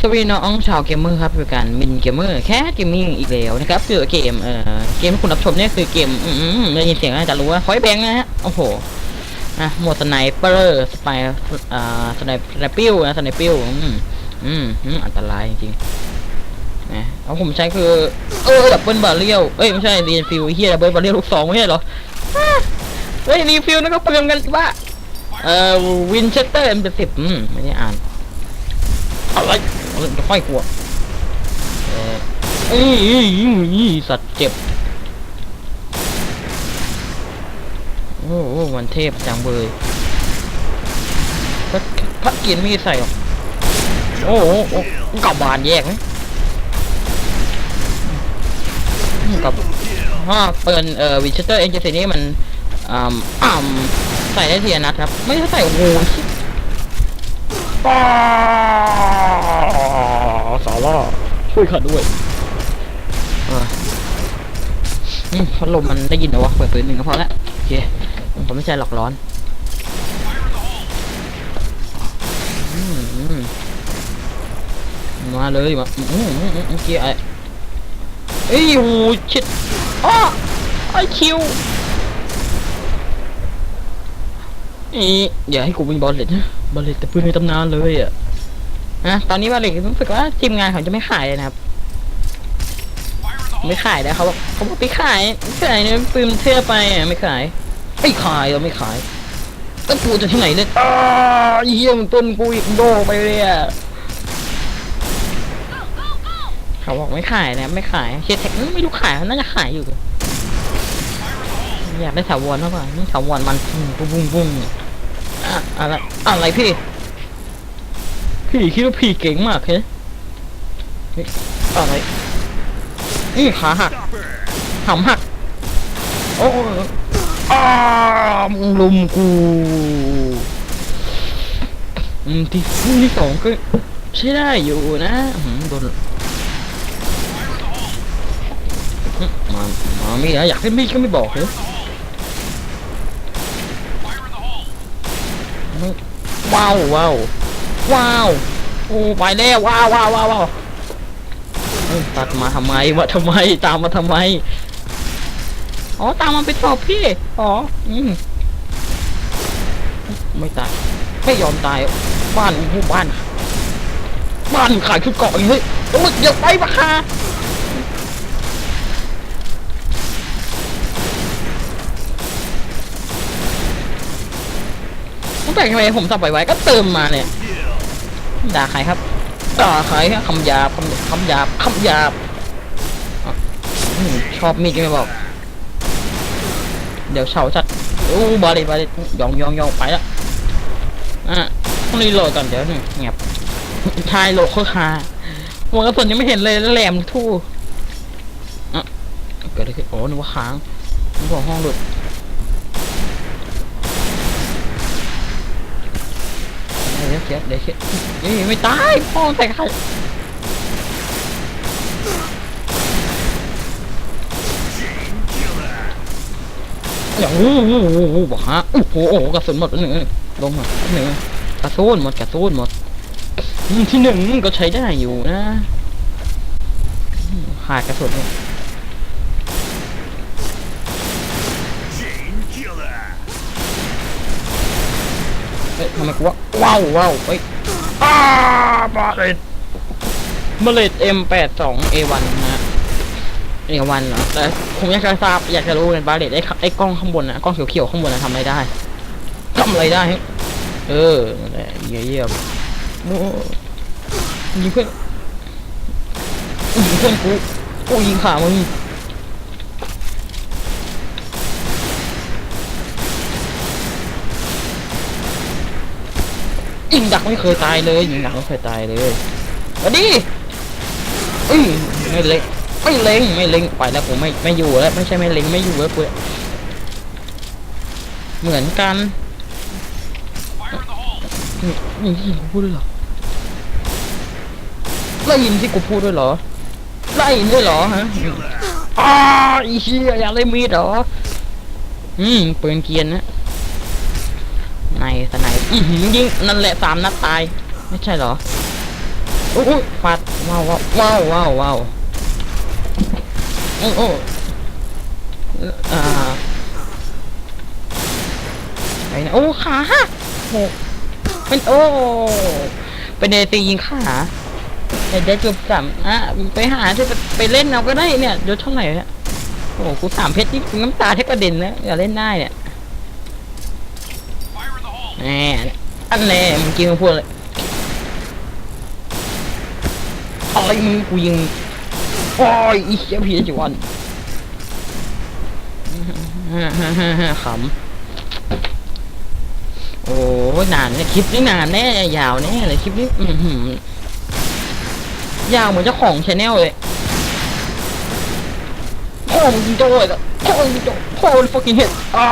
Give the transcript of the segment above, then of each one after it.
สวีน้องชาวเกมเมอร์ครับคือการมินเกมเมอร์แค่เกมมิ่งอีกแล้วนะครับคือเกมเอ่อเกมที่คุณรับชมเนี่ยคือเกมอืมได้ยินเสียงน่าจะรู้ว่าคอยแบงค์นะฮะโอ้โหอะโหมดสไนเปอร์สไปอ่าสไนสไนปิ้วนะสไนปิ้วอืมอืมอืมอันตรายจริงนะเอาผมใช้คือเออดับเบิลบาเรียวเอ้ยไม่ใช่รีนฟิลเฮียดับเบิลบาเรียวลูกสองไม่ใช่เหรอเฮ้ยรีฟิลนั่นก็เปลืองกันว่าเอ่อวินเชสเตอร์เอ็มสิบอืมไม่ได้อ่านอะไร อะไรจะไฟกลัวเออเอ้ยอ้ยเอ้ยสัตว์เจ็บ โอ้โหมันเทพจังเบยพระพระเกียรติมีใส่หรอโอ้โหกับบานแยกไหมกับฮ่าเปิดเอ่อวิชเตอร์เอ็นเจสีนี่มันอ่าอ่าใส่ได้ทีละนัดครับ ไม่ได้ใส่โอ้โหป้า สาร่าช่วยข้าด้วยเอออืมพัดลมมันได้ยินเหรอวะเปิดเปิดหนึ่งก็พอละโอเคผมไม่ใช่หลอกร้อนอืมอืมมาเลยมาอืมอืมอืมเมื่อกี้ไอ้เอ้ยโหชิดอ้อไอคิวอีอย่าให้กูมีบอลเลตนะบอลเลตแต่ปืนในตำนานเลยอะ นะตอนนี้บอลเลตรู้สึกว่าทีมงานเขาจะไม่ขายเลยนะครับ ไม่ขายแล้วเขาบอกเขาบอกไม่ขายไม่ขายเนี่ยปืนเท่ไปอะไม่ขายไม่ขายเราไม่ขายแล้วกูจะที่ไหนเนี่ยอ้าเยี่ยมต้นกูอีกโดไปเลยอะเขาบอกไม่ขายนะไม่ขายเชียร์แท็กไม่รู้ขายน่าจะขายอยู่อยากได้ถาวรมากกว่านี่ถาวรมันปุ้งปุ้งปุ้งอะไรอะไรพี่ พี่คิดว่าพี่เก่งมากเหรอเฮ้ยอะไรนี่ขาหักหำหัก โอ้อามงลุมกูอืมที่ที่สองก็ใช้ได้อยู่นะอืมโดนมามาไมีนะอยากให้มีดก็ไม่บอกเลยว้าวว้าว ว้าว โอ้ไปแล้วว้าวว้าวว้าวตัดมาทำไมวะทำไมตามมาทำไม อ๋อตามมันไปตอบพี่ อ๋อ อืมไม่ตายไม่ยอมตาย บ้านผู้บ้าน บ้านขายชุดเกาะอย่างเฮ้ยโอ้ยอย่าไปปะค่ะตั้งแต่ทำไมผมสับไว้ๆก็เติมมาเนี่ย ด่าใครครับด่าใครคำหยาบคำคำหยาบคำหยาบอชอบมีดก็ไม่บอก เดี๋ยวเฉาจัดโอ้บาลีบาลียองยองยองไปละอะต้องรีโหลดก่อนเดี๋ยวนี่เงียบทายโหลดเขาคาหัวกระสุนยังไม่เห็นเลยแล้วแหลมทู่อะเกิดอะไรขึ้นโอ้นึกว่าค้างนึกว่าห้องหลุด ชียเดี๋ยวเชียวเดี๋ยวเฮ้ยไม่ตายพ่อแต่ใครอย่างอู้หูหูหูบอกฮะโอ้โหโอ้โหกระสุนหมดไปหนึ่งลงมาหนึ่งกระสุนหมดกระสุนหมดอืมที่หนึ่งก็ใช้ได้อยู่นะขาดกระสุนเนี่ย ว่าว้าวว้าวเฮ้ยอ้าบาเลตบาเลต M82 A1 นะฮะเอวันเหรอแต่ผมอยากจะทราบอยากจะรู้กันบาเลตไอ้ไอ้กล้องข้างบนนะกล้องเขียวๆข้างบนนะทำอะไรได้ทำอะไรได้ เออนั่นแหละเยี่ยเยี่ยมโอ้ยิงเพื่อนยิงเพื่อนกูกูยิงขามึง ยิงดักไม่เคยตายเลยยิงดักไม่เคยตายเลยมาดิเอ้ยไม่เล็กไม่เล็งไม่เล็งไปแล้วผมไม่ไม่อยู่แล้วไม่ใช่ไม่เล็งไม่อยู่แล้วกูเหมือนกันนี่นี่กูพูดด้วยเหรอได้ยินที่กูพูดด้วยเหรอได้ยินด้วยเหรอฮะอ้าอีเหี้ยอยากได้มีดเหรออืมปืนเกียนนะ อื้อหือยิงนั่นแหละสามนัดตาย ไม่ใช่เหรออุ้ยฟาดว้าวว้าวว้าวว้าวโอ้โอ้อ่าไปนะโอ้ขาหักโอ้เป็นโอ้เป็นเดตียิงขาเดี๋ยวได้จบสามอะไปหาที่ไปไปเล่นเอาก็ได้เนี่ยเดี๋ยวเท่าไหร่เนี่ยโอ้โหกูสามเพชรนี่น้ำตาแทบกระเด็นแล้วอย่าเล่นได้เนี่ย แหมอันแน่มึงกินมึงพูดเลยอะไรมึงกูยิงโอ้ยอีเหี้ยพี่จิวันขำโอ้นานเนี่ยคลิปนี้นานแน่ยาวแน่เลยคลิปนี้ยาวเหมือนเจ้าของชาแนลเลยพ่อมึงยิงโจ้เลยพ่อมึงยิงโจ้พ่อมึง fucking head อ่า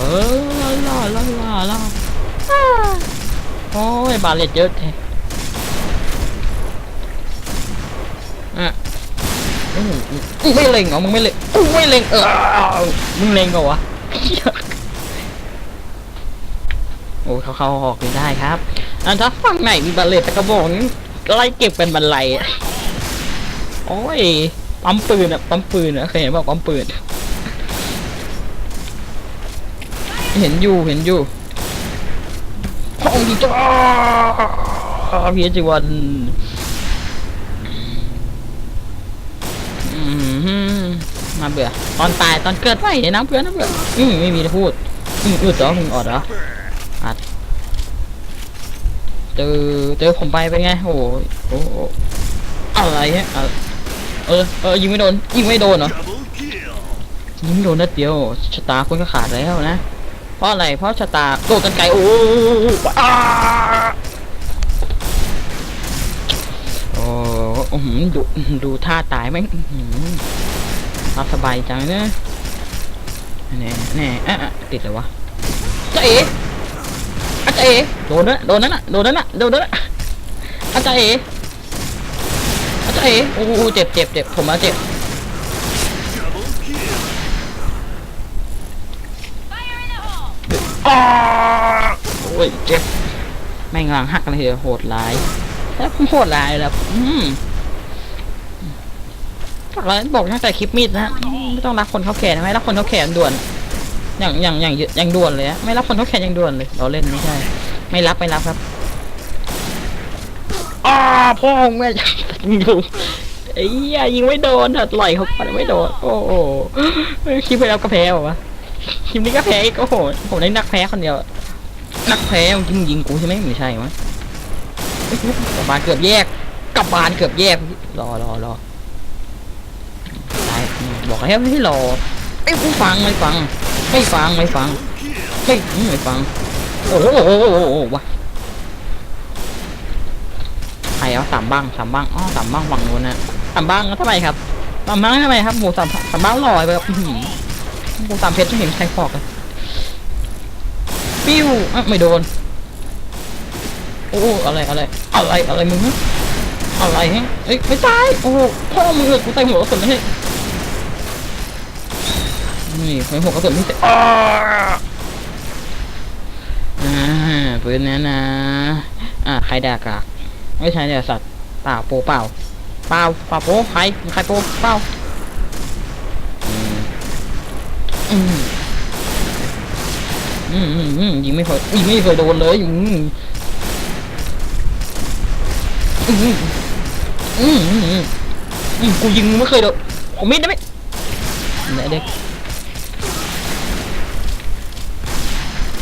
ออล่าล่าล่าล่าโอ้ยบาเลตเยอะแท้อะมึงไม่เล็งเหรอมึงไม่เล็งกูไม่เล็งเออมึงเล็งเหรอวะโอ้เขาเข้าออกได้ครับอันถ้าฝั่งไหนมีบาเลตกระบอกนี่ไล่เก็บเป็นบันไลอะโอ้ยปั๊มปืนอะปั๊มปืนอะเคยเห็นบอกปั๊มปืน เห็นอยู่เห็นอยู่ห้องดีจ้าพี่จิวันอืมมาเบื่อตอนตายตอนเกิดไม่เห็นนะเพื่อนนะเบื่ออืมไม่มีจะพูดอืมอืดเหรอมึงอดเหรอเจอเจอผมไปเป็นไงโอ้โหโอ้โหอะไรเนี่ยอะเออเออยิงไม่โดนยิงไม่โดนเหรอยิงไม่โดนนัดเดียวชะตาคุณก็ขาดแล้วนะ เพราะอะไร เพราะชะตาโดดกันไกลโอ้โหอ้าโอ้โหดูดูท่าตายไหมรับสบายจังเนอะแน่แน่อะอะติดเลยวะจ๊เอ๋อาจารย์เอโดนนะโดนนั่นนะโดนนั่นนะโดนนั่นนะอาจารย์เออาจารย์เอโอ้เจ็บเจ็บเจ็บผมมาเจ็บ Double kill. อ้าโอ้ยเจ็บแม่งหลังหักกันเลยเดียวโหดร้ายแล้วโหดร้ายแล้วอืมบอกแล้วบอกตั้งแต่คลิปมีดนะไม่ต้องรับคนเขาแขนไม่รับคนเขาแขนด่วน อย่างอย่างอย่างอย่างด่วนเลยอะไม่รับคนเขาแขนอย่างด่วนเลย เราเล่นไม่ใช่ ไม่รับไม่รับครับอ้าพ่อแม่ยิงไอ้ยยิงไม่โดนอะไหลเขาไปไม่โดน โอ้โหคลิปไปแล้วก็แพ้เหรอวะ ทีมนี้ก็แพ้อีกโอ้โหผมได้นักแพ้คนเดียว นักแพ้ยิงยิงกูใช่ไหมไม่ใช่มั้งกลับบานเกือบแยกกลับบานเกือบแยกรอรอรอได้อืมบอกให้ไม่ให้รอไอ้กูฟังไม่ฟัง ไม่ฟังไม่ฟังไม่ไม่ฟังโอ้โหโอ้โหโอ้วะใครเอาสามบ้างสามบ้างอ๋อสามบ้างฝั่งนู้นนะสามบ้างทำไมครับสามบ้างทำไมครับโหสามสามบ้างลอยไปครับ อื้อหือหมูสามเพชรไม่เห็นใครฟอกเลยปิ้วอะไม่โดน โอ้อะไรอะไรอะไรอะไรมึงอะไรฮะเอ้ยไม่ตายโอ้พ่อมึงเออกูตายหัวกระสุนไม่ใช่นี่ไม่หัวกระสุนไม่ใช่อ่าปืนนี้นะอ่าใครด่ากากไม่ใช่เนี่ยสัตว์เปล่าโปเปล่าเปล่าเปล่าโปใครใครโปเปล่า อืมอืมอืมอืมยิงไม่เคยยิงไม่เคยโดนเลยอืมอืมอืมอืมอืมกูยิงไม่เคยโดนผมมิดได้ไหมเนี่ยเด็ก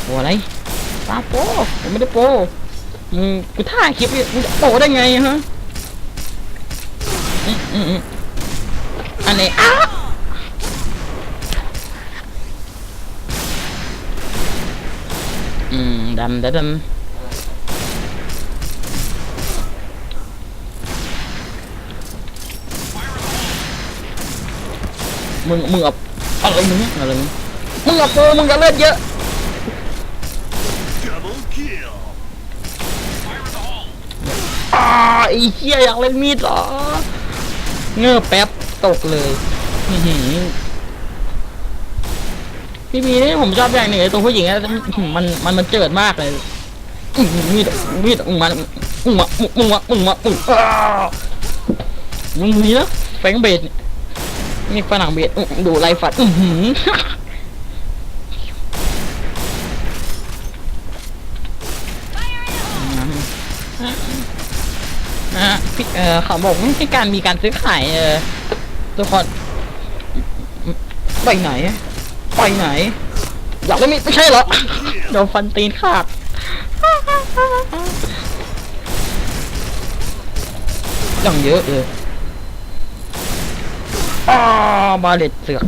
โอ้อะไรตาโปผมไม่ได้โปอืมกูถ่าคลิปมึงจะโปได้ไงฮะอืมอืมอืมอันนี้อ้า อืมดำดำดำมึง มึงเอาอะไรมึงเนี่ยอะไรมึงมึงเอาโปรมึงจะเลือดเยอะ Double kill. อ่าไอ้เหี้ยอยากเล่นมีดเหรอเงือบแป๊บตกเลย อื้อหือ พี่พีนี่ผมชอบอย่างหนึ่งไอ้ตัวผู้หญิงอะมันมันมันเจิดมากเลยอื้อมีดมีดมึงมามึงมามึงมามึงมามึงอ้าวมึงมีนะแฟงเบดเนี่ฝรั่งเบดอื้อดูไรฟัดอือหืออะพี่เออเขาบอกไม่ใช่การมีการซื้อขายเออทุกคนไปไหน ไปไหน อยากได้มีดไม่ใช่เหรอโดนฟันตีนขาดอย่างเยอะเลยอ้าบาเลตเสือก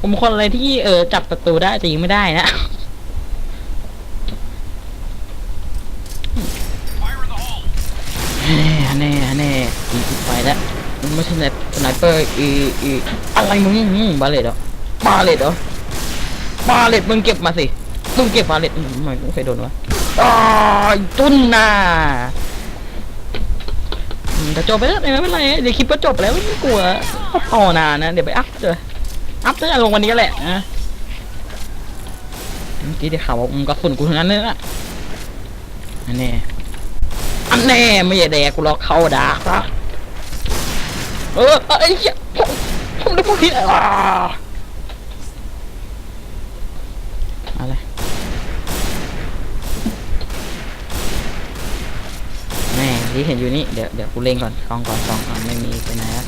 ผมคนอะไรที่เออจับประตูได้แต่ยิงไม่ได้นะแน่แน่แน่อีกไปแล้วมันไม่ใช่สไนสไนเปอร์อีอีอะไรมึงอืมบาเลตเห รอบาเลตเหรอบาเลตมึงเก็บมาสิมึงเก็บบาเลตอืมทำไม่เคยโดนวะอ้ายจุนน่ะแต่จบไปแล้วไม่เป็นไรเดี๋ยวคลิปก็จบแล้วไม่กลัวต่อนานนะเดี๋ยวไปอัพเลยอัพจะลงวันนี้แหละนะเมื่อกี้ได้ข่าวว่ามึงกระสุนกูทั้งนั้นเลยนะอันนี้อันแน่ไม่ใช่แดกกูหรอกเข้าดาร์กละเออไอ้เหี้ยผมผมได้พูดผิดอะอะไรแม่ ที่เห็นอยู่นี่เดี๋ยวเดี๋ยวกูเล่งก่อนกองก่อนกองอะไม่มีไปไหนละ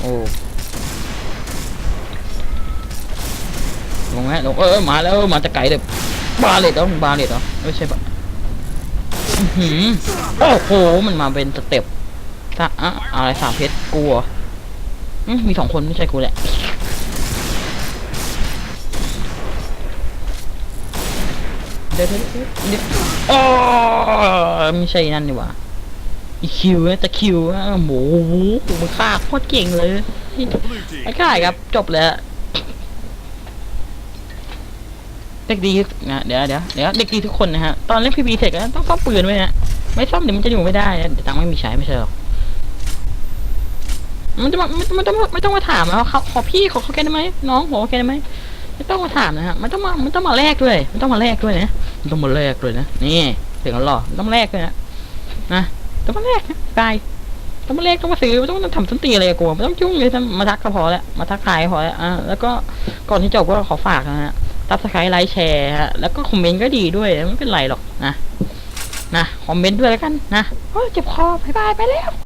โอ้ลงไหมลงเออมาแล้วมาจะไกลเลยบาเลตเหรอบาเลตเหรอไม่ใช่ปะอื้อหือโอ้โหมันมาเป็นสเต็ปถ้าอะอะไรสามเพชรกูเหรออืมมีสองคนไม่ใช่กูแหละเดี๋ยวเดี๋ยวเดี๋ยวโอ้ไม่ใช่นั่นนี่หว่า อีคิวนะแต่คิวนะโอ้โหมึงฆ่าโคตรเก่งเลย Blue team. ไอ้ข่ายครับจบแล้วเด็กดีนะเดี๋ยวเดี๋ยวเดี๋ยวเด็กดีทุกคนนะฮะตอนเล่นพีบีเสร็จก็ต้องซ่อมปืนไว้ฮะไม่ซ่อมเดี๋ยวมันจะอยู่ไม่ได้นะเดี๋ยวตังค์ไม่มีใช้ไม่ใช่หรอกมันจะมาไม่ต้องไม่ต้องมาถามนะว่าเขาขอพี่ขอเขาแกได้ไหมน้องขอเขาแกได้ไหมไม่ต้องมาถามนะฮะมันต้องมามันต้องมาแลกด้วยมันต้องมาแลกด้วยนะมันต้องมาแลกด้วยนะนี่ถึงแล้วหรอต้องแลกด้วยนะนะ ต้องมาแลกนะกายต้องมาแลกต้องมาซื้อไม่ต้องทำสันตีอะไรกับกูไม่ต้องยุ่งเลยมาทักก็พอแล้วมาทักทายพอแล้วอ่าแล้วก็ก่อนที่จบก็ขอฝากนะฮะตับสไครต์ไลค์แชร์ฮะแล้วก็คอมเมนต์ก็ดีด้วยไม่เป็นไรหรอกนะนะคอมเมนต์ด้วยแล้วกันนะโอ้เจ็บคอบายบายไปแล้ว